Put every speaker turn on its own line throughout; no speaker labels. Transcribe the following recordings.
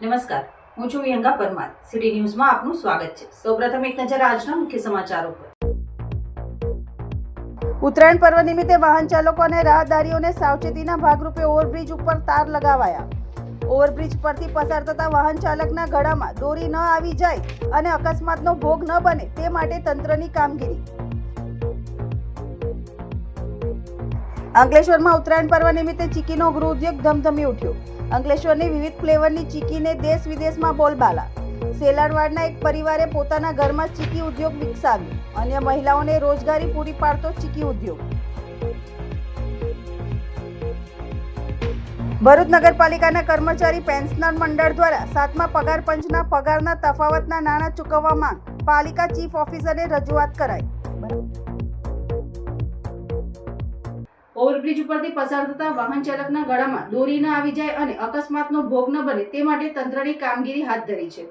નમસ્કાર. હું છું વિહંગા પરમાર. સિટી ન્યૂઝમાં આપનું સ્વાગત છે. સૌપ્રથમ એક નજર આજના મુખ્ય સમાચારો પર.
ઉત્તરાયણ પર્વ નિમિત્તે વાહન ચાલકો અને રાહદારીઓને સાવચેતીના ભાગરૂપે ઓવરબ્રિજ ઉપર તાર લગાવાયા. ઓવરબ્રિજ પરથી પસાર થતા વાહન ચાલકના ગળામાં દોરી ન આવી જાય અને અકસ્માતનો ભોગ ન બને તે માટે તંત્રની કામગીરી. અંકલેશ્વરમાં ઉત્તરાયણ પર્વ નિમિત્તે ચીકીનો ગૃહ ઉદ્યોગ ધમધમી ઉઠ્યો. અંકલેશ્વરની વિવિધ ફ્લેવરની ચીકીને દેશ વિદેશમાં બોલબાલા. સેલાડવાડના એક પરિવારે પોતાના ઘરમાં ચીકી ઉદ્યોગ વિકસાવ્યો અન્ય મહિલાઓને રોજગારી પૂરી પાડતો ચીકી ઉદ્યોગ. ભરૂચ નગરપાલિકાના કર્મચારી પેન્શનર મંડળ દ્વારા સાતમા પગાર પંચના પગારના તફાવતના નાણાં ચૂકવવા માંગ પાલિકા ચીફ ઓફિસરને રજૂઆત કરાઈ.
ઓવરબ્રિજ ઉપરથી પસાર થતા વાહન ચાલકના ગળામાં દોરી ન આવી જાય અને અકસ્માતનો ભોગ ન બને તે માટે તંત્રની કામગીરી હાથ ધરી છે.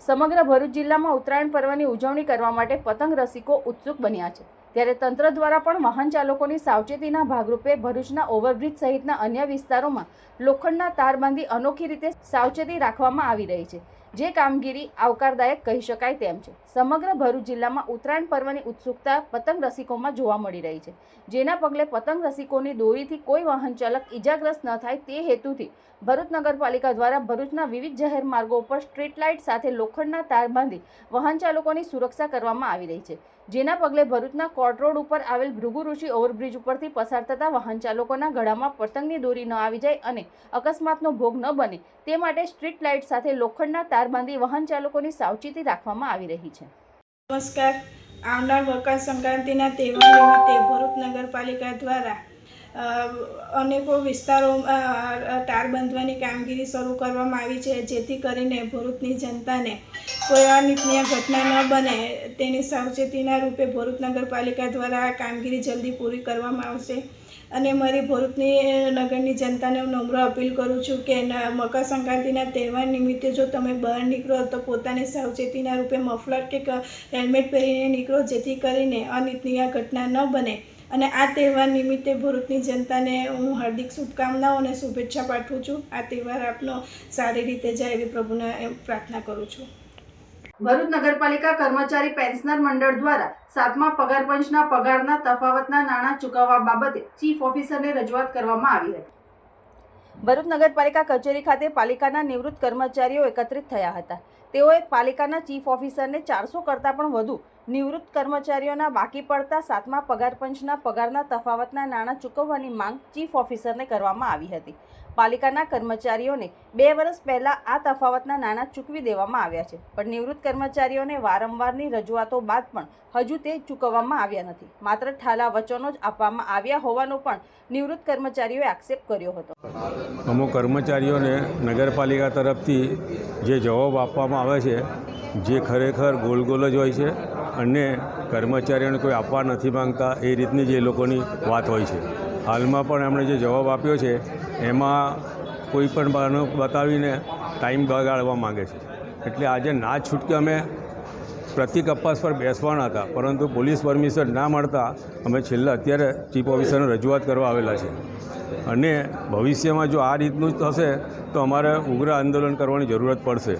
સમગ્ર ભરૂચ જિલ્લામાં ઉત્તરાયણ પર્વની ઉજવણી કરવા માટે પતંગ રસિકો ઉત્સુક બન્યા છે. ત્યારે તંત્ર દ્વારા પણ વાહન ચાલકોની સાવચેતીના ભાગરૂપે ભરૂચના ઓવરબ્રિજ સહિતના અન્ય વિસ્તારોમાં લોખંડના તાર બાંધી અનોખી રીતે સાવચેતી રાખવામાં આવી રહી છે. જે કામગીરી આવકારદાયક કહી શકાય તેમ છે. સમગ્ર ભરૂચ જિલ્લામાં ઉત્તરાયણ પર્વની ઉત્સુકતા પતંગ રસિકોમાં જોવા મળી રહી છે. જેના પગલે પતંગ રસિકોની દોરીથી કોઈ વાહન ચાલક ઇજાગ્રસ્ત ન થાય તે હેતુથી ભરૂચ નગરપાલિકા દ્વારા ભરૂચના વિવિધ જાહેર માર્ગો ઉપર સ્ટ્રીટ લાઇટ સાથે લોખંડના તાર બાંધી વાહન ચાલકોની સુરક્ષા કરવામાં આવી રહી છે. જેના પગલે ભરૂચના કોર્ટ રોડ ઉપર આવેલ ભૃગુ ઋષિ ઓવરબ્રિજ ઉપરથી પસાર થતા વાહન ચાલકોના ગળામાં પતંગની દોરી ન આવી જાય અને અકસ્માતનો ભોગ ન બને તે માટે સ્ટ્રીટ લાઇટ સાથે લોખંડના તાર બાંધી વાહન ચાલકોની સાવચેતી રાખવામાં આવી રહી છે.
નમસ્કાર. આવનાર મકર સંક્રાંતિના તહેવાર નિમિત્તે ભરૂચ નગરપાલિકા દ્વારા અનેકો વિસ્તારોમાં તાર બાંધવાની કામગીરી શરૂ કરવામાં આવી છે, જેથી કરીને ભરૂચની જનતાને કોઈ અનિચ્છનીય ઘટના ન બને. તેની સાવચેતીના રૂપે ભરૂચ નગરપાલિકા દ્વારા આ કામગીરી જલ્દી પૂરી કરવામાં આવશે. અને મારી ભરૂચની નગરની જનતાને હું નમ્ર અપીલ કરું છું કે મકરસંક્રાંતિના મકર સંક્રાંતિના તહેવાર નિમિત્તે જો તમે બહાર નીકળો તો પોતાની સાવચેતીના રૂપે મફલર કે, હેલ્મેટ પહેરીને નીકળો, જેથી કરીને અનિચ્છનીય ઘટના ન બને. અને આ તહેવાર નિમિત્તે ભરૂચની જનતાને હું હાર્દિક શુભકામનાઓ અને શુભેચ્છા પાઠવું છું. આ તહેવાર આપનો સારી રીતે જાય એવી પ્રભુને એમ પ્રાર્થના કરું છું.
ભરૂચ નગરપાલિકા કર્મચારી પેન્શનર મંડળ દ્વારા સાતમા પગાર પંચના પગારના તફાવતના નાણાં ચૂકવવા બાબતે ચીફ ઓફિસરને રજૂઆત કરવામાં આવી હતી.
ભરૂચ નગરપાલિકા કચેરી ખાતે પાલિકાના નિવૃત્ત કર્મચારીઓ એકત્રિત થયા હતા. તેઓએ પાલિકાના ચીફ ઓફિસરને ચારસો કરતાં પણ વધુ નિવૃત્ત કર્મચારીઓના બાકી પડતા સાતમા પગાર પંચના પગારના તફાવતના નાણાં ચૂકવવાની માંગ ચીફ ઓફિસરને કરવામાં આવી હતી. પાલિકાના કર્મચારીઓને બે વર્ષ પહેલાં આ તફાવતના નાણાં ચૂકવી દેવામાં આવ્યા છે, પણ નિવૃત્ત કર્મચારીઓને વારંવારની રજૂઆતો બાદ પણ હજુ તે ચૂકવવામાં આવ્યા નથી. માત્ર ઠાલા વચનો જ આપવામાં આવ્યા હોવાનો પણ નિવૃત્ત કર્મચારીઓએ આક્ષેપ કર્યો હતો.
અમુક કર્મચારીઓને નગરપાલિકા તરફથી જે જવાબ આપવામાં આવે છે, જે ખરેખર ગોલ ગોલ જ હોય છે અને કર્મચારીઓને કોઈ આપવા નથી માંગતા, એ રીતની જે લોકોની વાત હોય છે. હાલમાં પણ એમણે જે જવાબ આપ્યો છે, એમાં કોઈ પણ બહાનો બતાવીને ટાઈમ બગાડવા માંગે છે. એટલે આજે ના છૂટકે અમે પ્રતિક અપાસ પર બેસવાના હતા, પરંતુ પોલીસ પરમિશન ના મળતા અમે છેલ્લા અત્યારે ચીફ ઓફિસરને રજૂઆત કરવા આવેલા છે. અને ભવિષ્યમાં જો આ રીતનું થશે, તો અમારે ઉગ્ર આંદોલન કરવાની જરૂરત પડશે.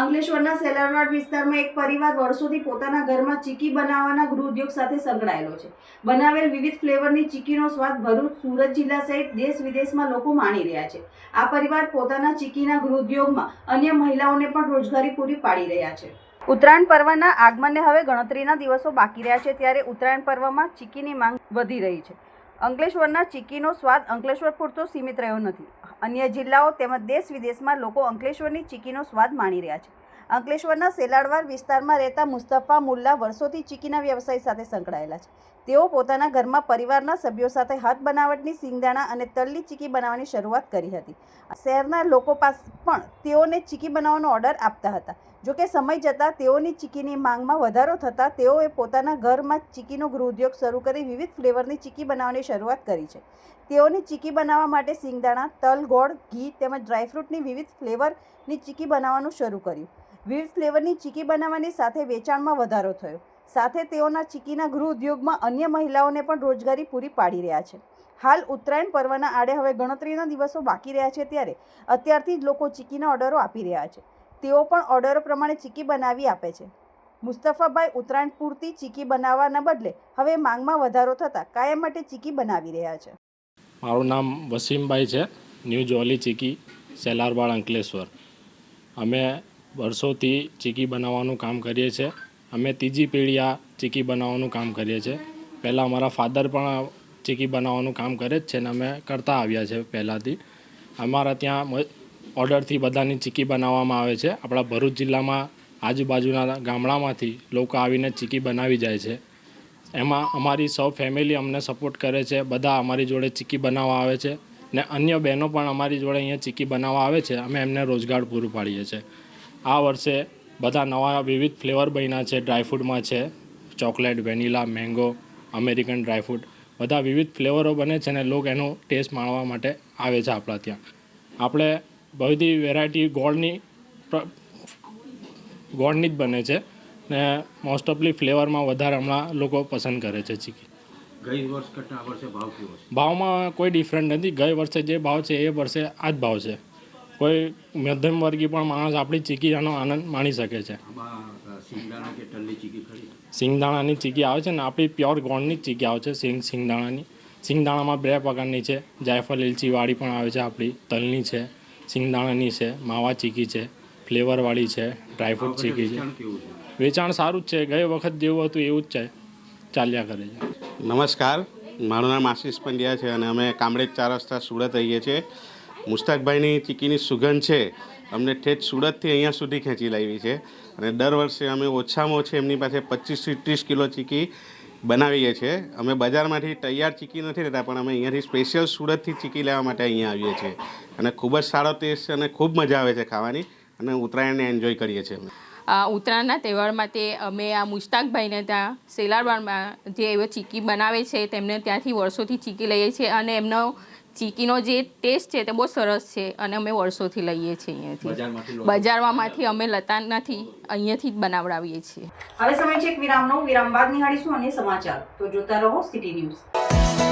અંકલેશ્વરના સેલારવાડ વિસ્તારમાં એક પરિવાર વર્ષોથી પોતાના ઘરમાં ચીકી બનાવવાના ગૃહ ઉદ્યોગ સાથે સંકળાયેલો છે. બનાવેલ વિવિધ ફ્લેવરની ચીકીનો સ્વાદ ભરૂચ, સુરત જિલ્લા સહિત દેશ વિદેશમાં લોકો માણી રહ્યા છે. આ પરિવાર પોતાના ચીકીના ગૃહ ઉદ્યોગમાં અન્ય મહિલાઓને પણ રોજગારી પૂરી પાડી રહ્યા છે.
ઉત્તરાયણ પર્વના આગમનને હવે ગણતરીના દિવસો બાકી રહ્યા છે, ત્યારે ઉત્તરાયણ પર્વમાં ચીકીની માંગ વધી રહી છે. અંકલેશ્વરના ચીકીનો સ્વાદ અંકલેશ્વર પૂરતો સીમિત રહ્યો નથી. અન્ય જિલ્લાઓ તેમજ દેશ વિદેશમાં લોકો અંકલેશ્વરની ચીકીનો સ્વાદ માણી રહ્યા છે. અંકલેશ્વરના સેલાડવાર વિસ્તારમાં રહેતા મુસ્તફા મુલ્લા વર્ષોથી ચીકીના વ્યવસાય સાથે સંકળાયેલા છે. તેઓ પોતાના ઘરમાં પરિવારના સભ્યો સાથે હાથ બનાવટની સિંગદાણા અને તલની ચીકી બનાવવાની શરૂઆત કરી હતી. શહેરના લોકો પાસે પણ તેઓને ચીકી બનાવવાનો ઓર્ડર આપતા હતા. જોકે સમય જતાં તેઓની ચીકીની માંગમાં વધારો થતાં તેઓએ પોતાના ઘરમાં ચીકીનો ગૃહ ઉદ્યોગ શરૂ કરી વિવિધ ફ્લેવરની ચીકી બનાવવાની શરૂઆત કરી છે. તેઓની ચીકી બનાવવા માટે સિંગદાણા, તલ, ગોળ, ઘી તેમજ ડ્રાયફ્રૂટની વિવિધ ફ્લેવરની ચીકી બનાવવાનું શરૂ કર્યું. વિવિધ ફ્લેવરની ચીકી બનાવવાની સાથે વેચાણમાં વધારો થયો. સાથે તેઓના ચીકીના ગૃહ ઉદ્યોગમાં અન્ય મહિલાઓને પણ રોજગારી પૂરી પાડી રહ્યા છે.
હાલ ઉત્તરાયણ પર્વના આડે હવે ગણતરીના દિવસો બાકી રહ્યા છે ત્યારે અત્યારથી જ લોકો ચીકીના ઓર્ડરો આપી રહ્યા છે. તેઓ પણ ઓર્ડરો પ્રમાણે ચીકી બનાવી આપે છે. મુસ્તફાભાઈ ઉત્તરાયણ પૂરતી ચીકી બનાવવાના બદલે હવે માંગમાં વધારો થતાં કાયમ માટે ચીકી બનાવી રહ્યા છે.
મારું નામ વસીમભાઈ છે. ન્યૂ જોલી ચીકી, સેલારબાળ અંકલેશ્વર. અમે વર્ષોથી ચીકી બનાવવાનું કામ કરીએ છીએ. અમે ત્રીજી પેઢી આ ચીકી બનાવવાનું કામ કરીએ છીએ. પહેલાં અમારા ફાધર પણ ચીકી બનાવવાનું કામ કરે જ છે ને અમે કરતા આવ્યા છે પહેલાંથી. અમારા ત્યાં ઓર્ડરથી બધાની ચીકી બનાવવામાં આવે છે. આપણા ભરૂચ જિલ્લામાં આજુબાજુના ગામડામાંથી લોકો આવીને ચીકી બનાવી જાય છે. એમાં અમારી સૌ ફેમિલી અમને સપોર્ટ કરે છે. બધા અમારી જોડે ચીકી બનાવવા આવે છે ને અન્ય બહેનો પણ અમારી જોડે અહીંયા ચીકી બનાવવા આવે છે. અમે એમને રોજગાર પૂરું પાડીએ છીએ. આ વર્ષે બધા નવા વિવિધ ફ્લેવર બન્યા છે. ડ્રાયફ્રૂટમાં છે. Chocolate vanilla mango American dry fruit બધા વિવિધ ફ્લેવરો બને છે ને લોકો એનો ટેસ્ટ માણવા માટે આવે છે આપણા ત્યાં. આપણે બધી વેરાયટી ગોળની ગોળની જ બને છે ને મોસ્ટ ઓફલી ફ્લેવરમાં વધારે હમણાં લોકો પસંદ કરે છે ચીકી.
ગઈ વર્ષ કરતાં આ વર્ષે ભાવ કેવો છે?
ભાવમાં કોઈ ડિફરન્ટ નથી. ગઈ વર્ષે જે ભાવ છે એ વર્ષે આ જ ભાવ છે. કોઈ મધ્યમ વર્ગી પણ માણસ આપણી ચીકીયાનો આનંદ માણી શકે છે.
આમાં અ, સિંગદાણા કે તલની ચીકી ખરી?
સિંગદાણાની ચીકી આવે છે ને આપણી પ્યોર ગોળની જ ચીકી આવે છે સિંગ સિંગદાણાની. સિંગદાણામાં બે પ્રકારની છે. જાયફળ ઇલચીવાળી પણ આવે છે આપણી તલની છે સિંગદાણાની છે માવા ચીકી છે ફ્લેવરવાળી છે ડ્રાયફ્રૂટ ચીકી છે.
વેચાણ કેવું છે?
વેચાણ સારું જ છે. ગઈ વખત જેવું હતું એવું જ છે. ચાલ્યા કરે છે.
નમસ્કાર. મારું નામ આશીષ પંડ્યા છે અને અમે કામરેજ ચાર રસ્તા સુરત રહીએ છીએ. મુસ્તાકભાઈની ચીકીની સુગંધ છે. અમને ઠેઠ સુરતથી અહીંયા સુધી ખેંચી લાવી છે. અને દર વર્ષે અમે ઓછામાં ઓછી એમની પાસે પચીસથી ત્રીસ કિલો ચીકી બનાવીએ છીએ. અમે બજારમાંથી તૈયાર ચીકી નથી લેતા, પણ અમે અહીંયાથી સ્પેશિયલ સુરતથી ચીકી લેવા માટે અહીંયા આવીએ છીએ. અને ખૂબ જ સારો ટેસ્ટ અને ખૂબ મજા આવે છે ખાવાની. અને ઉત્તરાયણને એન્જોય કરીએ છીએ અમે.
ઉત્તરાયણના તહેવારમાં તે અમે આ મુશ્તાકભાઈને ત્યાં સેલારબારમાં જે એવો ચીકી બનાવે છે, તેમને ત્યાંથી વર્ષોથી ચીકી લઈએ છીએ. અને એમનો ચીકીનો જે ટેસ્ટ છે તે બહુ સરસ છે અને અમે વર્ષોથી લઈએ છીએ અહીંયાથી.
બજારમાંથી
અમે લતા નથી અહીંયાથી જ બનાવડાવીએ છીએ.
હવે સમય છે એક વિરામનો. વિરામ બાદ નિહાળીશું અને સમાચાર. તો જોતા રહો સિટી ન્યૂઝ.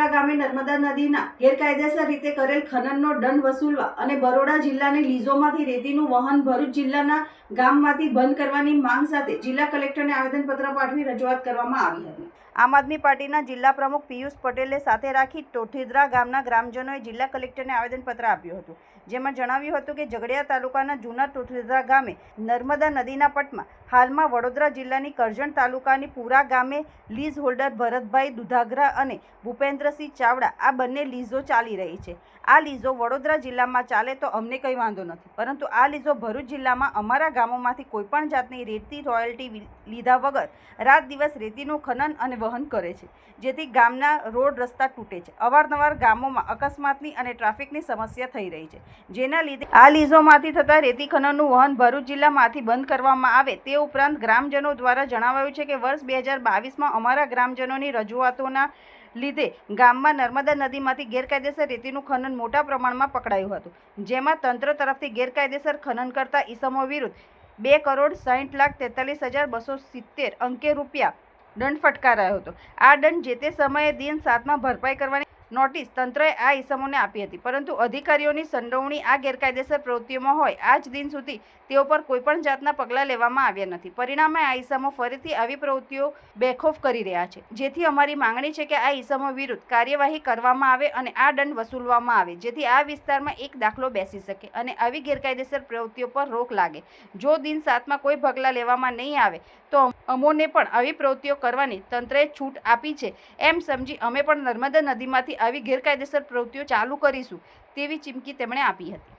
તાલુકાના ગામે નર્મદા નદીના ગેરકાયદેસર રીતે કરેલ ખનનનો દંડ વસૂલવા અને બરોડા જિલ્લાની લીઝોમાંથી રેતીનું વહન ભરૂચ જિલ્લાના ગામમાંથી બંધ કરવાની માંગ સાથે જિલ્લા કલેક્ટરને આવેદનપત્ર પાઠવી રજૂઆત કરવામાં આવી હતી. આમ આદમી પાર્ટીના જિલ્લા પ્રમુખ પિયુષ પટેલે સાથે રાખી ટોઠીદ્રા ગામના ગ્રામજનોએ જિલ્લા કલેક્ટરને આવેદનપત્ર આપ્યું હતું. જેમાં જણાવ્યું હતું કે ઝઘડિયા તાલુકાના જૂના ટોઠીદ્રા ગામે નર્મદા નદીના પટમાં હાલમાં વડોદરા જિલ્લાની કરજણ તાલુકાની પુરા ગામે લીઝ હોલ્ડર ભરતભાઈ દુધાગરા અને ભૂપેન્દ્રસિંહ ચાવડા આ બંને લીઝો ચાલી રહી છે. આ લીઝો વડોદરા જિલ્લામાં ચાલે તો અમને કંઈ વાંધો નથી. પરંતુ આ લીઝો ભરૂચ જિલ્લામાં અમારા ગામોમાંથી કોઈપણ જાતની રેતી, રોયલ્ટી લીધા વગર રાત દિવસ રેતીનું ખનન અને વહન કરે છે, જેથી ગામના રોડ રસ્તા તૂટે છે. અવારનવાર ગામોમાં અકસ્માતની અને ટ્રાફિકની સમસ્યા થઈ રહી છે. જેના લીધે આ લીઝોમાંથી થતા રેતી ખનનનું વહન ભરૂચ જિલ્લામાંથી બંધ કરવામાં આવે તે ઉપરાંત ગ્રામજનો દ્વારા જણાવાયું છે કે વર્ષ બે હજાર બાવીસમાં અમારા ગ્રામજનોની રજૂઆતોના લીધે ગામમાં નર્મદા નદીમાંથી ગેરકાયદેસર રેતીનું ખનન મોટા પ્રમાણમાં પકડાયું હતું. જેમાં તંત્ર તરફથી ગેરકાયદેસર ખનન કરતા ઈસમો વિરુદ્ધ બે કરોડ સાહીઠ લાખ તેતાલીસ હજાર બસો સિત્તેર અંકે રૂપિયા દંડ ફટકારાયો હતો. આ દંડ જે તે સમયે દિન સાતમાં ભરપાઈ કરવાની નોટિસ તંત્રએ આ ઈસમોને આપી હતી. પરંતુ અધિકારીઓની સંડોવણી આ ગેરકાયદેસર પ્રવૃત્તિઓમાં હોય, આજ દિન સુધી તેઓ પર કોઈપણ જાતના પગલાં લેવામાં આવ્યા નથી. પરિણામે આ ઈસમો ફરીથી આવી પ્રવૃત્તિઓ બેખોફ કરી રહ્યા છે. જેથી અમારી માંગણી છે કે આ ઈસમો વિરુદ્ધ કાર્યવાહી કરવામાં આવે અને આ દંડ વસૂલવામાં આવે, જેથી આ વિસ્તારમાં એક દાખલો બેસી શકે અને આવી ગેરકાયદેસર પ્રવૃત્તિઓ પર રોક લાગે. જો દિન સાતમાં કોઈ પગલાં લેવામાં નહીં આવે, તો અમોને પણ આવી પ્રવૃત્તિઓ કરવાની તંત્રએ છૂટ આપી છે. એમ સમજી અમે પણ નર્મદા નદીમાંથી આવી ગેરકાયદેસર પ્રવૃત્તિઓ ચાલુ કરીશું તેવી ચીમકી તેમણે આપી હતી.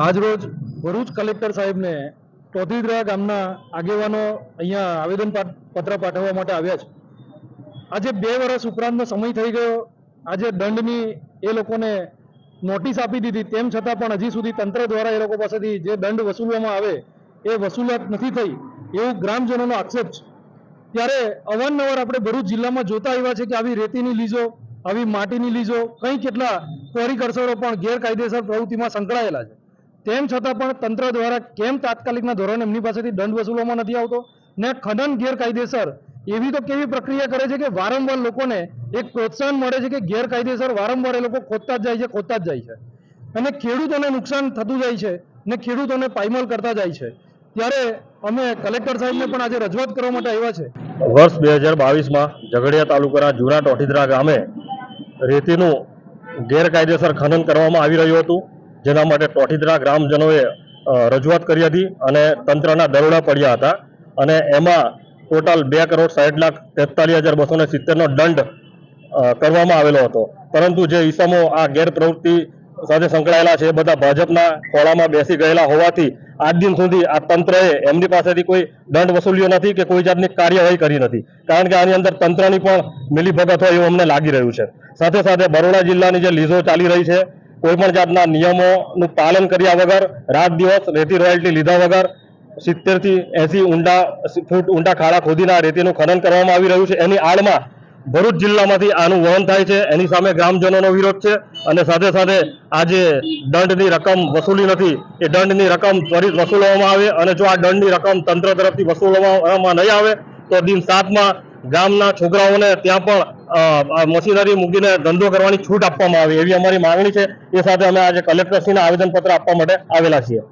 આજરોજ ભરૂચ કલેક્ટર સાહેબને ટોધીદરા ગામના આગેવાનો અહીંયા આવેદન પત્ર પાઠવવા માટે આવ્યા છે. આજે બે વર્ષ ઉપરાંતનો સમય થઈ ગયો. આજે દંડની એ લોકોને નોટિસ આપી દીધી. તેમ છતાં પણ હજી સુધી તંત્ર દ્વારા એ લોકો પાસેથી જે દંડ વસૂલવામાં આવે એ વસૂલાત નથી થઈ એવું ગ્રામજનોનો આક્ષેપ છે. ત્યારે અવારનવાર આપણે ભરૂચ જિલ્લામાં જોતા આવ્યા છે કે આવી રેતીની લીઝો આવી માટીની લીઝો કંઈ કેટલા કોરી પણ ગેરકાયદેસર પ્રવૃત્તિમાં સંકળાયેલા છે. તેમ છતાં પણ તંત્ર દ્વારા કેમ તાત્કાલિકના ધોરણે એમની પાસેથી દંડ વસૂલવામાં નથી આવતો? ને ખનન ગેરકાયદેસર એવી તો કેવી પ્રક્રિયા કરે છે કે વારંવાર લોકોને એક પ્રોત્સાહન મળે છે કે ગેરકાયદેસર વારંવાર એ લોકો ખોદતા જ જાય છે, ખોદતા જ જાય છે. અને ખેડૂતોને નુકસાન થતું જાય છે ને ખેડૂતોને પાયમાલ કરતા જાય છે. ત્યારે અમે કલેક્ટર સાહેબને પણ આજે રજૂઆત કરવા માટે આવ્યા છે.
વર્ષ બે હજાર બાવીસમાં ઝઘડિયા તાલુકાના જૂના ટોઠીદરા ગામે રેતીનું ગેરકાયદેસર ખનન કરવામાં આવી રહ્યું હતું. જેના માટે ટોટીદરા ગ્રામજનોએ રજૂઆત કરી હતી અને તંત્રના દરોડા પડ્યા હતા. અને એમાં ટોટલ બે કરોડ સાઠ લાખ તેતાલીસ હજાર બસો સિત્તેરનો દંડ કરવામાં આવેલો હતો. પરંતુ જે ઈસમો આ ગેરપ્રવૃત્તિ સાથે સંકળાયેલા છે. બધા ભાજપના ખોળામાં બેસી ગયેલા હોવાથી આજ દિન સુધી આ તંત્રએ એમની પાસેથી કોઈ દંડ વસૂલ્યો નથી કે કોઈ જાતની કાર્યવાહી કરી નથી. કારણ કે આની અંદર તંત્રની પણ મિલીભગત હોય એવું અમને લાગી રહ્યું છે. સાથે સાથે બરોડા જિલ્લાની જે લીઝો ચાલી રહી છે, કોઈ પણ જાતના નિયમોનું પાલન કર્યા વગર, રાત દિવસ રેતી રોયલ્ટી લીધા વગર સિત્તેરથી એસી ઊંડા ફૂટ ઊંડા ખાડા ખોદીને રેતીનું ખનન કરવામાં આવી રહ્યું છે. એની આડમાં ભરૂચ જિલ્લામાંથી આનું વહન થાય છે. એની સામે ગ્રામજનોનો વિરોધ છે અને સાથે સાથે આ જે દંડની રકમ વસૂલી નથી. એ દંડની રકમ ત્વરિત વસૂલવામાં આવે અને જો આ દંડની રકમ તંત્ર તરફથી વસૂલવામાં નહીં આવે, તો દિન સાતમાં ગામના છોકરાઓને ત્યાં પણ મશીનરી મૂકીને ધંધો કરવાની છૂટ આપવામાં આવે એવી અમારી માંગણી છે. એ સાથે અમે આજે કલેક્ટરશ્રીને આવેદનપત્ર આપવા માટે આવેલા છીએ.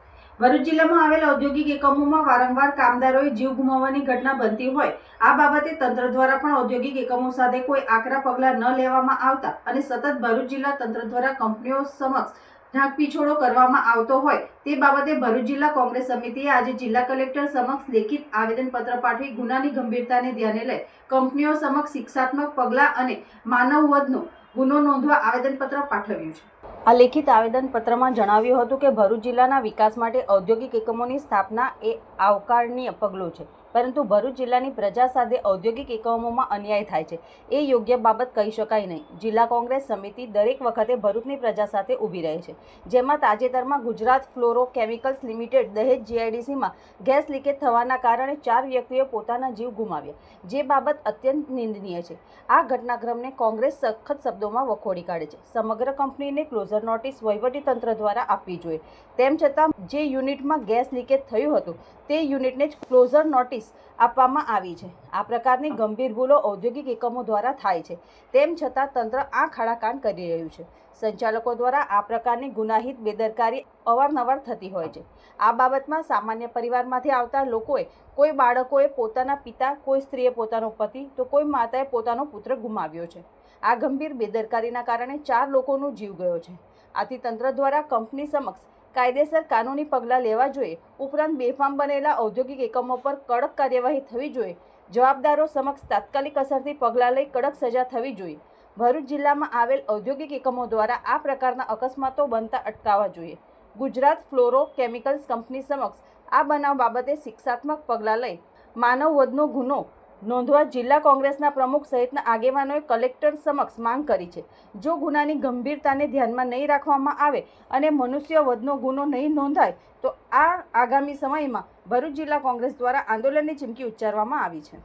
ભરૂચ જિલ્લામાં આવેલા ઔદ્યોગિક એકમોમાં વારંવાર કામદારોએ જીવ ગુમાવવાની ઘટના બનતી હોય, આ બાબતે તંત્ર દ્વારા પણ ઔદ્યોગિક એકમો સાથે કોઈ આકરા પગલાં ન લેવામાં આવતા અને સતત ભરૂચ જિલ્લા તંત્ર દ્વારા કંપનીઓ સમક્ષ ઢાંકપીછોડો કરવામાં આવતો હોય, તે બાબતે ભરૂચ જિલ્લા કોંગ્રેસ સમિતિએ આજે જિલ્લા કલેક્ટર સમક્ષ લેખિત આવેદનપત્ર પાઠવી ગુનાની ગંભીરતાને ધ્યાને લઈ કંપનીઓ સમક્ષ શિક્ષાત્મક પગલાં અને માનવવધનો ગુનો નોંધવા આવેદનપત્ર પાઠવ્યું છે.
આ લેખિત આવેદનપત્રમાં જણાવ્યું હતું કે ભરૂચ જિલ્લાના વિકાસ માટે ઔદ્યોગિક એકમોની સ્થાપના એ આવકારણીય પગલું છે. પરંતુ ભરૂચ જિલ્લાની પ્રજા સાથે ઔદ્યોગિક એકમોમાં અન્યાય થાય છે. એ યોગ્ય બાબત કહી શકાય નહીં. જિલ્લા કોંગ્રેસ સમિતિ દરેક વખતે ભરૂચની પ્રજા સાથે ઊભી રહે છે. જેમાં તાજેતરમાં ગુજરાત ફ્લોરો કેમિકલ્સ લિમિટેડ દહેજ જીઆઈડીસીમાં ગેસ લીકેજ થવાના કારણે ચાર વ્યક્તિઓ પોતાના જીવ ગુમાવ્યા. જે બાબત અત્યંત નિંદનીય છે. આ ઘટનાક્રમને કોંગ્રેસ સખત શબ્દોમાં વખોડી કાઢે છે. સમગ્ર કંપનીને ક્લોઝર નોટિસ વહીવટીતંત્ર દ્વારા આપવી જોઈએ. તેમ છતાં, જે યુનિટમાં ગેસ લીકેજ થયું હતું, તે યુનિટને જ ક્લોઝર નોટિસ આપવામાં આવી છે. આ પ્રકારની ગંભીર ભૂલો ઔદ્યોગિક એકમો દ્વારા થાય છે. તેમ છતાં તંત્ર આ ખાડાકાંડ કરી રહ્યું છે. સંચાલકો દ્વારા આ પ્રકારની ગુનાહિત બેદરકારી અવારનવાર થતી હોય છે. આ બાબતમાં સામાન્ય પરિવારમાંથી આવતા લોકોએ કોઈ બાળકોએ પોતાના પિતા, કોઈ સ્ત્રીએ પોતાનો પતિ, તો કોઈ માતાએ પોતાનો પુત્ર ગુમાવ્યો છે. આ ગંભીર બેદરકારીના કારણે ચાર લોકોનો જીવ ગયો છે. આથી તંત્ર દ્વારા કંપની સમક્ષ કાયદેસર કાનૂની પગલાં લેવા જોઈએ. ઉપરાંત બેફામ બનેલા ઔદ્યોગિક એકમો પર કડક કાર્યવાહી થવી જોઈએ. જવાબદારો સમક્ષ તાત્કાલિક અસરથી પગલાં લઈ કડક સજા થવી જોઈએ. ભરૂચ જિલ્લામાં આવેલ ઔદ્યોગિક એકમો દ્વારા આ પ્રકારના અકસ્માતો બનતા અટકાવવા જોઈએ. ગુજરાત ફ્લોરો કેમિકલ્સ કંપની સમક્ષ આ બનાવ બાબતે શિક્ષાત્મક પગલાં લઈ. માનવ વધનો ગુનો નોંધવા જિલ્લા કોંગ્રેસના પ્રમુખ સહિતના આગેવાનોએ કલેક્ટર સમક્ષ માંગ કરી છે. જો ગુનાની ગંભીરતાને ધ્યાનમાં નહીં રાખવામાં આવે અને મનુષ્ય વધનો ગુનો નહીં નોંધાય, તો આ આગામી સમયમાં ભરૂચ જિલ્લા કોંગ્રેસ દ્વારા આંદોલનની ચીમકી ઉચ્ચારવામાં આવી છે.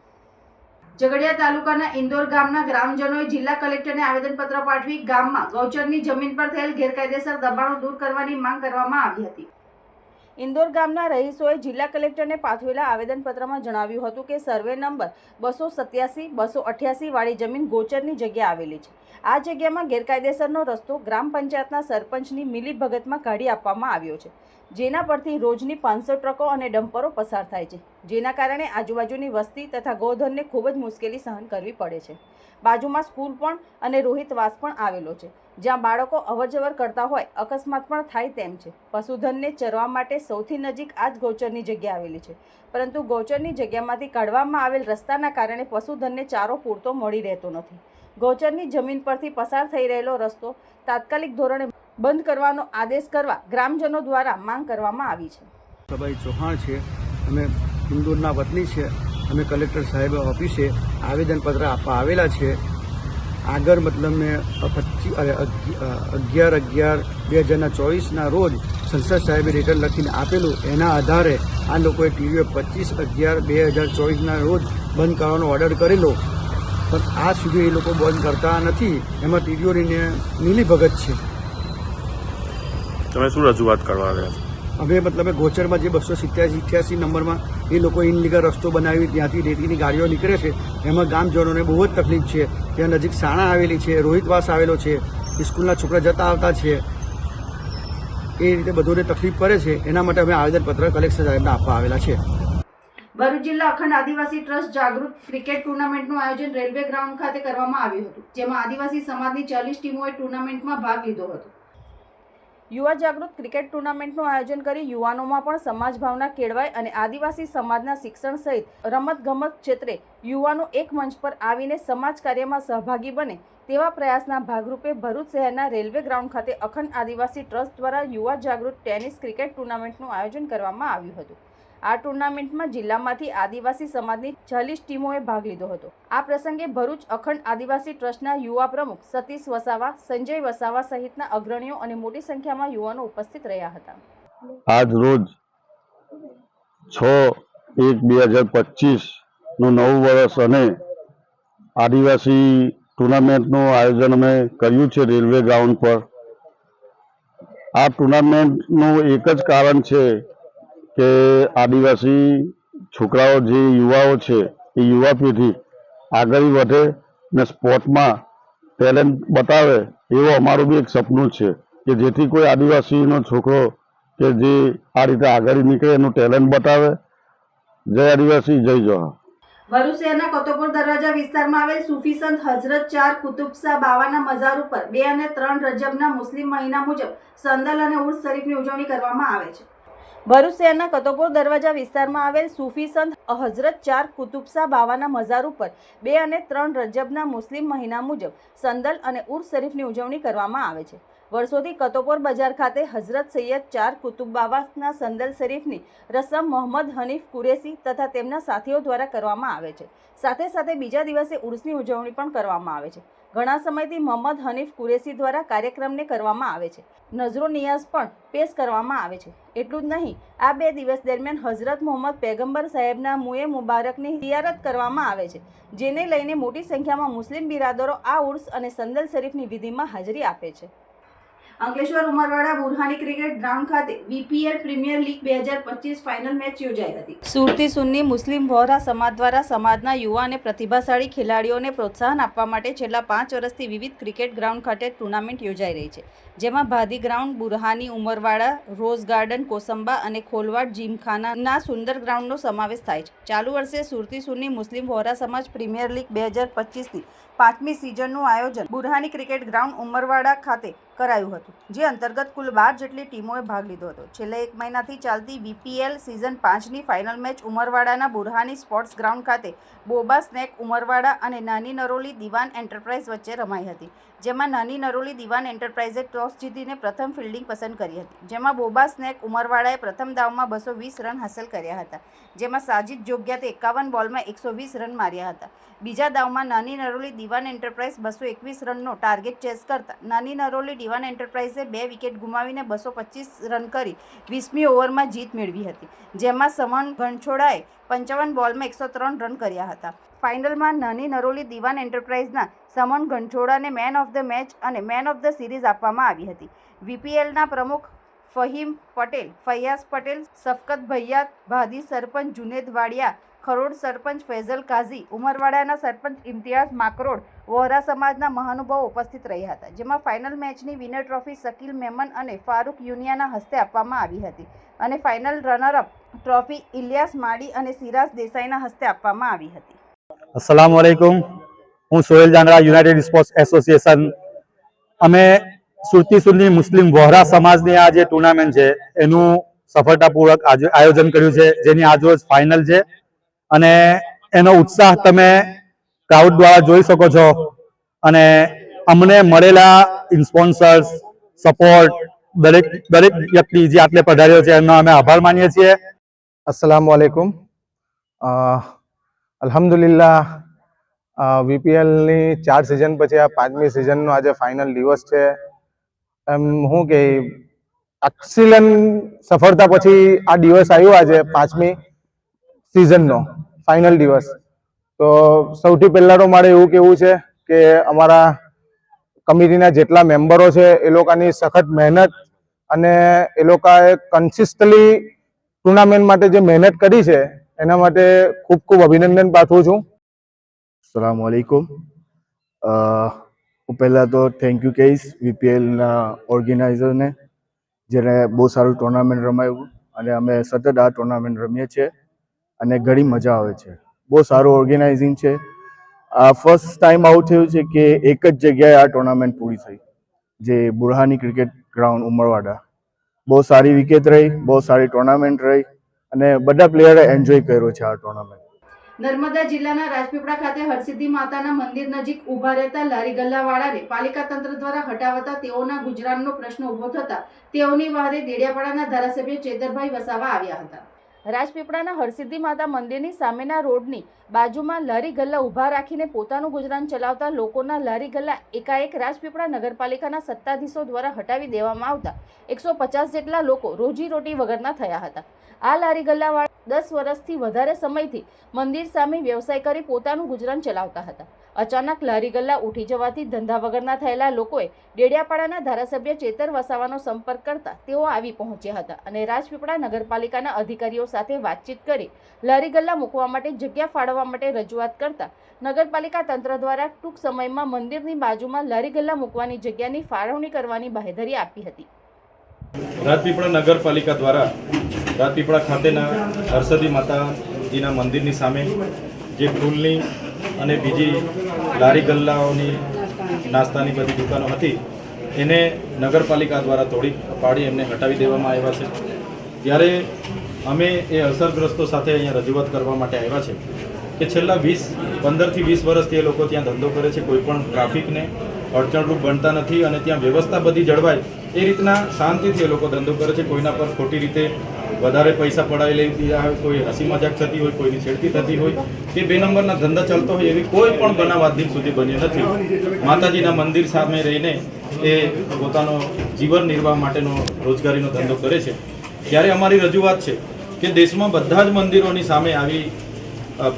ઝઘડિયા તાલુકાના ઇન્દોર ગામના ગ્રામજનોએ જિલ્લા કલેક્ટરને આવેદનપત્ર પાઠવી ગામમાં ગૌચરની જમીન પર થયેલ ગેરકાયદેસર દબાણો દૂર કરવાની માંગ કરવામાં આવી હતી.
ઇન્દોર ગામના રહીશોએ જિલ્લા કલેક્ટરને પાઠવેલા આવેદનપત્રમાં જણાવ્યું હતું કે સર્વે નંબર બસો સત્યાસી, બસો અઠ્યાસી વાળી જમીન ગોચરની જગ્યા આવેલી છે. આ જગ્યામાં ગેરકાયદેસરનો રસ્તો ગ્રામ પંચાયતના સરપંચની મિલીભગતમાં કાઢી આપવામાં આવ્યો છે, જેના પરથી રોજની પાંચસો ટ્રકો અને ડમ્પરો પસાર થાય છે, જેના કારણે આજુબાજુની વસ્તી તથા ગોધનને ખૂબ જ મુશ્કેલી સહન કરવી પડે છે. બાજુમાં સ્કૂલ પણ અને રોહિતવાસ પણ આવેલો છે. જ્યાં બાળકો અવરજવર કરતા હોય, અકસ્માત પણ થાય તેમ છે. પશુધનને ચરવા માટે સૌથી નજીક આ જ ગૌચરની જગ્યા આવેલી છે. પરંતુ ગૌચરની જગ્યામાંથી કાઢવામાં આવેલ રસ્તાના કારણે પશુધનને ચારો પૂરતો મળી રહેતો નથી. ગૌચરની જમીન પરથી પસાર થઈ રહેલો રસ્તો તાત્કાલિક ધોરણે બંધ કરવાનો આદેશ કરવા ગ્રામજનો દ્વારા માંગ કરવામાં આવી છે.
સભાઈ ચૌહાણ છે અમે ઇન્દોરના વતની છે અમે કલેક્ટર સાહેબ ઓફિસે આવેદનપત્ર આપવા આવેલા છે. આગળ મતલબ મેં પચીસ અગિયાર અગિયાર બે હજારના ચોવીસના રોજ સંસદ સાહેબે રિટર્ન લખીને આપેલું. એના આધારે આ લોકોએ ટીવીઓ પચીસ અગિયાર બે હજાર ચોવીસના રોજ બંધ કરવાનો ઓર્ડર કરેલો. પણ આ સુધી એ લોકો બંધ કરતા નથી. એમાં ટીડીઓની મિલીભગત છે.
તમે શું રજૂઆત કરવા આવ્યા
અમે મતલબ ગોચરમાં જે બસો સિત્યાસી, ઇઠ્યાસી નંબરમાં એ લોકો ઇનલીગલ રસ્તો બનાવી, ત્યાંથી રેતીની ગાડીઓ નીકળે છે. એમાં ગામજનોને બહુ જ તકલીફ છે. ત્યાં નજીક સાણા આવેલી છે રોહિતવાસ આવેલો છે, સ્કૂલના છોકરા જતા આવતા છે. એ રીતે બધોને તકલીફ પડે છે. એના માટે અમે આવેદનપત્ર કલેક્ટર સાહેબને આપવા આવેલા છે.
ભરૂચ જિલ્લા અખંડ આદિવાસી ટ્રસ્ટ જાગૃત ક્રિકેટ ટુર્નામેન્ટનું આયોજન રેલવે ગ્રાઉન્ડ ખાતે કરવામાં આવ્યું હતું, જેમાં આદિવાસી સમાજની ચાલીસ ટીમોએ ટુર્નામેન્ટમાં ભાગ લીધો હતો.
યુવા જાગૃત ક્રિકેટ ટુર્નામેન્ટનું આયોજન કરી યુવાનોમાં પણ સમાજ ભાવના કેળવાય અને આદિવાસી સમાજના શિક્ષણ સહિત રમતગમત ક્ષેત્રે યુવાનો એક મંચ પર આવીને સમાજ કાર્યમાં સહભાગી બને તેવા પ્રયાસના ભાગરૂપે ભરૂચ શહેરના રેલવે ગ્રાઉન્ડ ખાતે અખંડ આદિવાસી ટ્રસ્ટ દ્વારા યુવા જાગૃત ટેનિસ ક્રિકેટ ટુર્નામેન્ટનું આયોજન કરવામાં આવ્યું હતું. આ ટુર્નામેન્ટમાં જિલ્લામાંથી આદિવાસી સમાજની ચાલીસ ટીમોએ ભાગ લીધો હતો. આ પ્રસંગે ભરૂચ અખંડ આદિવાસી ટ્રસ્ટના યુવા પ્રમુખ સતીશ વસાવા, સંજય વસાવા સહિતના અગ્રણીઓ અને મોટી સંખ્યામાં યુવાનો ઉપસ્થિત રહ્યા હતા.
આજ રોજ છ એક બે હજાર પચીસનું નવું વર્ષ અને આદિવાસી ટુર્નામેન્ટનું આયોજન અમે કર્યું છે રેલવે ગ્રાઉન્ડ પર. આ ટુર્નામેન્ટનું એક જ કારણ છે કે આદિવાસી છોકરાઓ જે યુવાઓ છે, એ યુવા પેઢી આગળ વધે ને સ્પોર્ટમાં ટેલેન્ટ બતાવે, એવું અમારું બી એક સપનું છે કે જેથી કોઈ આદિવાસીનો છોકરો કે જે આ રીતે આગળ નીકળે, એનું ટેલેન્ટ બતાવે. જય આદિવાસી, જય જોહાર
ભરૂચ શહેરના કોતોપુર દરવાજા વિસ્તારમાં આવેલ સુફી સંત હજરત ચાર કુતુબશા બાવાના મઝાર ઉપર બે અને ત્રણ રજબના મુસ્લિમ મહિના મુજબ સંદલ અને ઉર્સ શરીફની ઉજવણી કરવામાં આવે છે.
ભરૂચ શહેરના કતોપુર દરવાજા વિસ્તારમાં આવેલ સૂફી સંત હઝરત ચાર કુતુબશા બાવાના મઝાર ઉપર બે અને ત્રણ રજબના મુસ્લિમ મહિના મુજબ સંદલ અને ઉર્સ શરીફની ઉજવણી કરવામાં આવે છે. વર્ષોથી કતોપોર બજાર ખાતે હઝરત સૈયદ ચાર કુતુબ બાવાના સંદલ શરીફની રસમ મોહમ્મદ હનીફ કુરેશી તથા તેમના સાથીઓ દ્વારા કરવામાં આવે છે. સાથે સાથે બીજા દિવસે ઉર્સની ઉજવણી પણ કરવામાં આવે છે. ઘણા સમયથી મોહમ્મદ હનીફ કુરેશી દ્વારા કાર્યક્રમને કરવામાં આવે છે. નજરો નિયાઝ પણ પેશ કરવામાં આવે છે. એટલું જ નહીં, આ બે દિવસ દરમિયાન હઝરત મોહમ્મદ પેગંબર સાહેબના મુએ મુબારકની હિયારત કરવામાં આવે છે, જેને લઈને મોટી સંખ્યામાં મુસ્લિમ બિરાદરો આ ઉર્સ અને સંદલ શરીફની વિધિમાં હાજરી આપે છે.
અંકલેશ્વર ઉમરવાડા બુરહાની ક્રિકેટ ગ્રાઉન્ડ ખાતે બીપીએલ પ્રીમિયર લીગ બે હજાર પચીસ ફાઇનલ મેચ યોજાઈ હતી.
સુરતી સુન્ની મુસ્લિમ વહોરા સમાજ દ્વારા સમાજના યુવા અને પ્રતિભાશાળી ખેલાડીઓને પ્રોત્સાહન આપવા માટે છેલ્લા પાંચ વર્ષથી વિવિધ ક્રિકેટ ગ્રાઉન્ડ ખાતે ટુર્નામેન્ટ યોજાઈ રહી છે. જેમાં Bhadi ground, Burhani Umarwada, rose garden, Kosamba અને ખોલવાડ, જીમખાનાના સુંદર ગ્રાઉન્ડનો સમાવેશ થાય છે. ચાલુ વર્ષે સુરતી સુન્ની મુસ્લિમ વોરા સમાજ પ્રીમિયર લીગ બે હજાર પચીસની પાંચમી સિઝનનું આયોજન બુરહાની ક્રિકેટ ગ્રાઉન્ડ, ઉમરવાડા ખાતે કરાયું હતું, જે અંતર્ગત કુલ બાર જેટલી ટીમોએ ભાગ લીધો હતો. છેલ્લા એક મહિનાથી ચાલતી વીપીએલ સિઝન પાંચની ફાઇનલ મેચ ઉમરવાડાના બુરહાની સ્પોર્ટ્સ ગ્રાઉન્ડ ખાતે બોબા સ્નેક ઉમરવાડા અને નાની નરોલી દિવાન એન્ટરપ્રાઇઝ વચ્ચે રમાઈ હતી. જેમાં નાની નરોલી દિવાન એન્ટરપ્રાઇઝે ટોસ જીતીને પ્રથમ ફિલ્ડિંગ પસંદ કરી હતી, જેમાં બોબા સ્નેક ઉમરવાડાએ પ્રથમ દાવમાં બસો વીસ રન હાંસલ કર્યા હતા. જેમાં સાજિદ જોગ્યાતે એકાવન બોલમાં એકસો વીસ રન માર્યા હતા. બીજા દાવમાં નાની નરોલી દિવાન એન્ટરપ્રાઇઝ બસો એકવીસ રનનો ટાર્ગેટ ચેસ કરતા નાની નરોલી દિવાન એન્ટરપ્રાઇઝે બે વિકેટ ગુમાવીને બસો પચીસ રન કરી વીસમી ઓવરમાં જીત મેળવી હતી, જેમાં સમન ગણછોડાએ પંચાવન બોલમાં એકસો ત્રણ રન કર્યા હતા. ફાઇનલમાં નાની નરોલી દિવાન એન્ટરપ્રાઇઝના સમન ગણછોડાને મેન ઓફ ધ મેચ અને મેન ઓફ ધ સિરીઝ આપવામાં આવી હતી. વીપીએલના પ્રમુખ ફહીમ પટેલ, ફૈયાઝ પટેલ, સફકત ભૈયા, ભાદી સરપંચ, જુનેદ વાડિયા, ખરોડ સરપંચ, ફૈઝલ કાઝી, ઉમરવાડાના સરપંચ ઇમ્તિયાઝ માકરોડ, વોહરા સમાજના મહાનુભાવો ઉપસ્થિત રહ્યા હતા, જેમાં ફાઇનલ મેચની વિનર ટ્રોફી શકીલ મેમન અને ફારૂક યુનિયાના હસ્તે આપવામાં આવી હતી અને final runner-up trophy Ilyas Madi અને સિરાજ દેસાઈના હસ્તે આપવામાં આવી હતી.
અસલામ વાલેકુમ હું Sohel Janra United Sports Association. અમે સુરતી સુન્ની મુસ્લિમ વહોરા સમાજની આ જે ટુર્નામેન્ટ છે, એનું સફળતાપૂર્વક આયોજન કર્યું છે, જેની આજરોજ ફાઇનલ છે. અને એનો ઉત્સાહ તમે ક્રાઉડ દ્વારા જોઈ શકો છો. અને અમને મળેલા ઇન્સ્પોન્સર્સ સપોર્ટ દરેક દરેક વ્યક્તિ જે આટલે પધાર્યો છે, એમનો અમે આભાર માનીએ છીએ.
અસલામવાલેકુમ અલ્હમ્દુલિલ્લાહ વીપીએલની ચાર સિઝન પછી આ પાંચમી સિઝનનો આજે ફાઇનલ દિવસ છે. એમ શું કે એક્સિલન સફળતા પછી આ દિવસ આવ્યો આજે પાંચમી સિઝનનો ફાઇનલ દિવસ. તો સૌથી પહેલાં તો મારે એવું કહેવું છે કે અમારા કમિટીના જેટલા મેમ્બરો છે એ લોકોની સખત મહેનત અને એ લોકોએ કન્સિસ્ટલી ટુર્નામેન્ટ માટે જે મહેનત કરી છે, એના માટે ખૂબ ખૂબ અભિનંદન પાઠવું છું.
સલામ વાલેકુમ હું પહેલાં તો થેન્ક યુ કહીશ વીપીએલના ઓર્ગેનાઇઝરને જેને બહુ સારું ટુર્નામેન્ટ રમાયું અને અમે સતત આ ટુર્નામેન્ટ રમીએ છીએ અને ઘણી મજા આવે છે. બહુ સારું ઓર્ગેનાઇઝિંગ છે. આ ફર્સ્ટ ટાઈમ આવું થયું છે કે એક જ જગ્યાએ આ ટુર્નામેન્ટ પૂરી થઈ, જે બુરહાની ક્રિકેટ ગ્રાઉન્ડ ઉમરવાડા. બહુ સારી વિકેટ રહી, બહુ સારી ટુર્નામેન્ટ રહી અને બધા પ્લેયરે એન્જોય કર્યો છે આ ટુર્નામેન્ટ
નર્મદા જિલ્લાના રાજપીપળા ખાતે હરસિદ્ધિ માતાના મંદિર નજીક ઊભા રહેતા લારી ગલ્લાવાળાને પાલિકા તંત્ર દ્વારા હટાવતા તેઓના ગુજરાનનો પ્રશ્ન ઊભો થતા તેઓની વારે દેડિયાપાડાના ધારાસભ્ય ચેતરભાઈ વસાવા આવ્યા હતા. રાજપીપળાના હરસિદ્ધિ માતા મંદિરની સામેના રોડની બાજુમાં લારી ગલ્લા ઊભા રાખીને પોતાનું ગુજરાન ચલાવતા લોકોના લારી ગલ્લા એકાએક રાજપીપળા નગરપાલિકાના સત્તાધીશો દ્વારા હટાવી દેવામાં આવતા એકસો પચાસ જેટલા લોકો રોજીરોટી વગરના થયા હતા. આ લારી ગલ્લાવાળા દસ વર્ષથી વધારે સમયથી મંદિર સામે વ્યવસાય કરી પોતાનું ગુજરાન ચલાવતા હતા. અચાનક લારી ગલ્લા ઉઠી જવાથી ધંધા વગરના થયેલા લોકોએ ડેડિયાપાડાના ધારાસભ્ય ચેતર વસાવાનો સંપર્ક કરતા તેઓ આવી પહોંચ્યા હતા અને રાજપીપળા નગરપાલિકાના અધિકારીઓ સાથે વાતચીત કરી લારી ગલ્લા મૂકવા માટે જગ્યા ફાળવવા માટે રજૂઆત કરતા નગરપાલિકા તંત્ર દ્વારા ટૂંક સમયમાં મંદિરની બાજુમાં લારી ગલ્લા મૂકવાની જગ્યાની ફાળવણી કરવાની બાહેધરી આપી હતી.
રાજપીપળા નગરપાલિકા દ્વારા રાજપીપળા ખાતેના હરસદી માતાજીના મંદિરની સામે જે ફૂલની અને બીજી લારી ગલ્લાઓની નાસ્તાની બધી દુકાનો હતી, એને નગરપાલિકા દ્વારા તોડી પાડી એમને હટાવી દેવામાં આવ્યા છે. ત્યારે અમે એ અસરગ્રસ્તો સાથે અહીંયા રજૂઆત કરવા માટે આવ્યા છે કે છેલ્લા વીસ, પંદરથી વીસ વર્ષથી એ લોકો ત્યાં ધંધો કરે છે, કોઈ પણ ટ્રાફિકને અડચણરૂપ બનતા નથી અને ત્યાં વ્યવસ્થા બધી જળવાય એ રીતના શાંતિથી એ લોકો ધંધો કરે છે. કોઈના પર ખોટી રીતે વધારે પૈસા પડાવી લઈ દીધા હોય, કોઈ હસી મજાક થતી હોય, કોઈની છેડતી થતી હોય કે બે નંબરના ધંધા ચાલતો હોય એવી કોઈ પણ બનાવ આજ દિન સુધી બન્યો નથી. માતાજીના મંદિર સામે રહીને એ પોતાનો જીવન નિર્વાહ માટેનો રોજગારીનો ધંધો કરે છે. ત્યારે અમારી રજૂઆત છે કે દેશમાં બધા જ મંદિરોની સામે આવી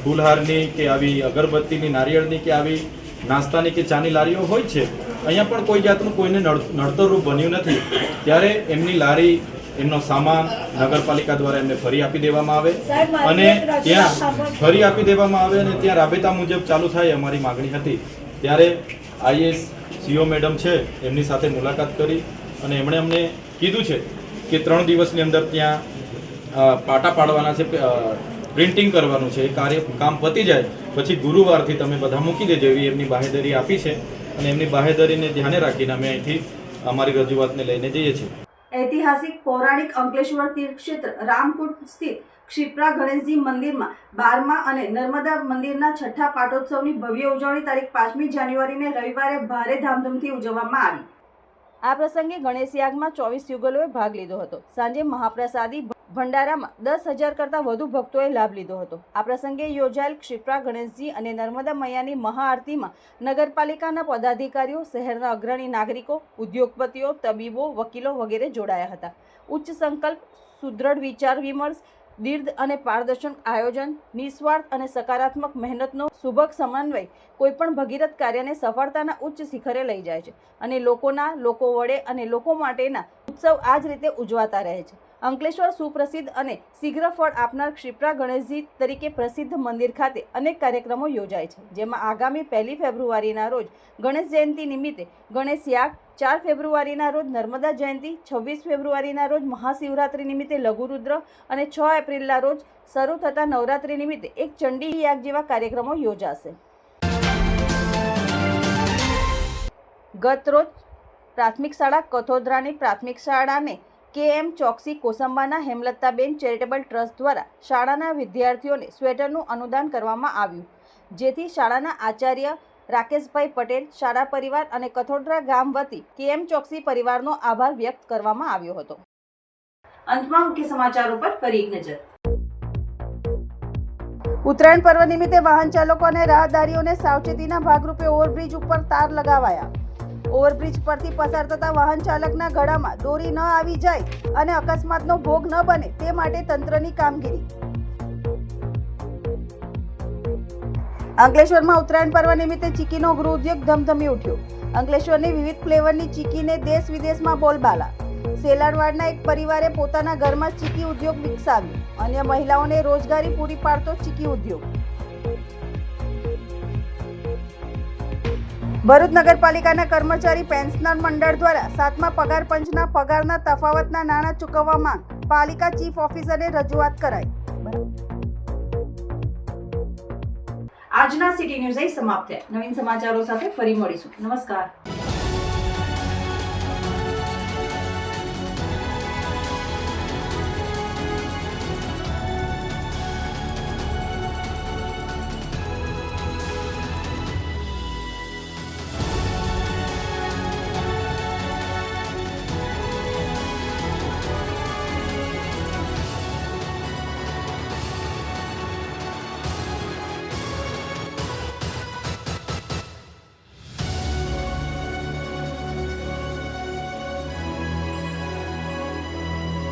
ફૂલહારની કે આવી, અગરબત્તીની, નારિયેળની કે આવી, નાસ્તાની કે ચાની લારીઓ હોય છે. અહીંયા પણ કોઈ જાતનું કોઈને નડ- નડતરરૂપ બન્યું નથી. ત્યારે એમની લારી એમનો સામાન નગરપાલિકા દ્વારા એમને ફરી આપી દેવામાં આવે અને ત્યાં ફરી આપી દેવામાં આવે અને ત્યાં રાબેતા મુજબ ચાલુ થાય અમારી માગણી હતી. ત્યારે આઈએસ સીઓ મેડમ છે એમની સાથે મુલાકાત કરી અને એમણે અમને કીધું છે કે ત્રણ દિવસની અંદર ત્યાં પાટા પાડવાના છે પ્રિન્ટિંગ કરવાનું છે એ કાર્ય કામ પતી જાય. પછી ગુરુવારથી તમે બધા મૂકી દેજો એવી એમની બાહેધરી આપી છે. અને એમની બાહેધરીને ધ્યાને રાખીને અમે અહીંથી અમારી રજૂઆતને લઈને જઈએ છીએ.
ઐતિહાસિક પૌરાણિક અંકલેશ્વર તીર્થક્ષેત્ર રામકુટ સ્થિત ક્ષિપ્રા ગણેશજી મંદિરમાં બારમા અને નર્મદા મંદિરના છઠ્ઠા પાટોત્સવની ભવ્ય ઉજવણી તારીખ પાંચમી જાન્યુઆરીને રવિવારે ભારે ધામધૂમથી ઉજવવામાં આવી.
આ પ્રસંગે ગણેશ યાગમાં ચોવીસ યુગલોએ ભાગ લીધો હતો. સાંજે મહાપ્રસાદી ભંડારામાં દસ હજાર કરતાં વધુ ભક્તોએ લાભ લીધો હતો. આ પ્રસંગે યોજાયેલ ક્ષિપ્રા ગણેશજી અને નર્મદા મૈયાની મહાઆરતીમાં નગરપાલિકાના પદાધિકારીઓ, શહેરના અગ્રણી નાગરિકો, ઉદ્યોગપતિઓ, તબીબો, વકીલો વગેરે જોડાયા હતા. ઉચ્ચ સંકલ્પ સુદૃઢ વિચાર વિમર્શ, દીર્ઘ અને પારદર્શક આયોજન, નિસ્વાર્થ અને સકારાત્મક મહેનતનો સુભગ સમન્વય કોઈપણ ભગીરથ કાર્યને સફળતાના ઉચ્ચ શિખરે લઈ જાય છે અને લોકોના, લોકો વડે અને લોકો માટેના ઉત્સવ આ જ રીતે ઉજવાતા રહે છે. અંકલેશ્વર સુપ્રસિદ્ધ અને શીઘ્ર ફળ આપનાર ક્ષિપ્રા ગણેશજી તરીકે પ્રસિદ્ધ મંદિર ખાતે અનેક કાર્યક્રમો યોજાય છે, જેમાં આગામી પહેલી ફેબ્રુઆરીના રોજ ગણેશ જયંતિ નિમિત્તે ગણેશ યાગ, ચાર ફેબ્રુઆરીના રોજ નર્મદા જયંતિ, છવ્વીસ ફેબ્રુઆરીના રોજ મહાશિવરાત્રિ નિમિત્તે લઘુરુદ્ર અને છ એપ્રિલના રોજ શરૂ થતા નવરાત્રિ નિમિત્તે એક ચંડી યાગ જેવા કાર્યક્રમો યોજાશે. ગત રોજ પ્રાથમિક શાળા કથોદરાની પ્રાથમિક શાળાને કે એમ ચોકસી કોસંબાના હેમલતાબેન ચેરિટેબલ ટ્રસ્ટ દ્વારા શાળાના વિદ્યાર્થીઓને સ્વેટરનું અનુદાન કરવામાં આવ્યું. જેથી શાળાના આચાર્ય રાકેશભાઈ પટેલ શાળા પરિવાર અને કથોડરા ગામ વતી કે એમ ચોકસી પરિવારનો આભાર વ્યક્ત કરવામાં આવ્યો હતો.
અંતમાં મુખ્ય સમાચારો પર ફરી એક નજર.
ઉત્તરાયણ પર્વ નિમિત્તે વાહન ચાલકો અને રાહદારીઓને સાવચેતીના ભાગરૂપે ઓવરબ્રિજ ઉપર તાર લગાવાયા. ઓવરબ્રિજ પરથી પસાર થતા વાહન ચાલકના ગળામાં દોરી ન આવી જાય અને અકસ્માતનો ભોગ ન બને તે માટે તંત્રની કામગીરી. અંકલેશ્વરમાં ઉત્તરાયણ પર્વ નિમિત્તે ચીકીનો ગૃહ ઉદ્યોગ ધમધમી ઉઠ્યો. અંકલેશ્વરની વિવિધ ફ્લેવરની ચીકીને દેશ વિદેશમાં બોલબાલા. સેલારવાડના એક પરિવારે પોતાના ઘરમાં ચીકી ઉદ્યોગ વિકસાવ્યો. અન્ય મહિલાઓને રોજગારી પૂરી પાડતો ચીકી ઉદ્યોગ. ભરૂચ નગરપાલિકાના કર્મચારી પેન્શનર મંડળ દ્વારા સાતમા પગાર પંચના પગારના તફાવતના નાણાં ચૂકવવા માંગ પાલિકા ચીફ ઓફિસરને રજૂઆત કરાઈ.
આજના સિટી ન્યૂઝ અહીં સમાપ્ત થયા. નવીન સમાચારો સાથે ફરી મળીશું. નમસ્કાર.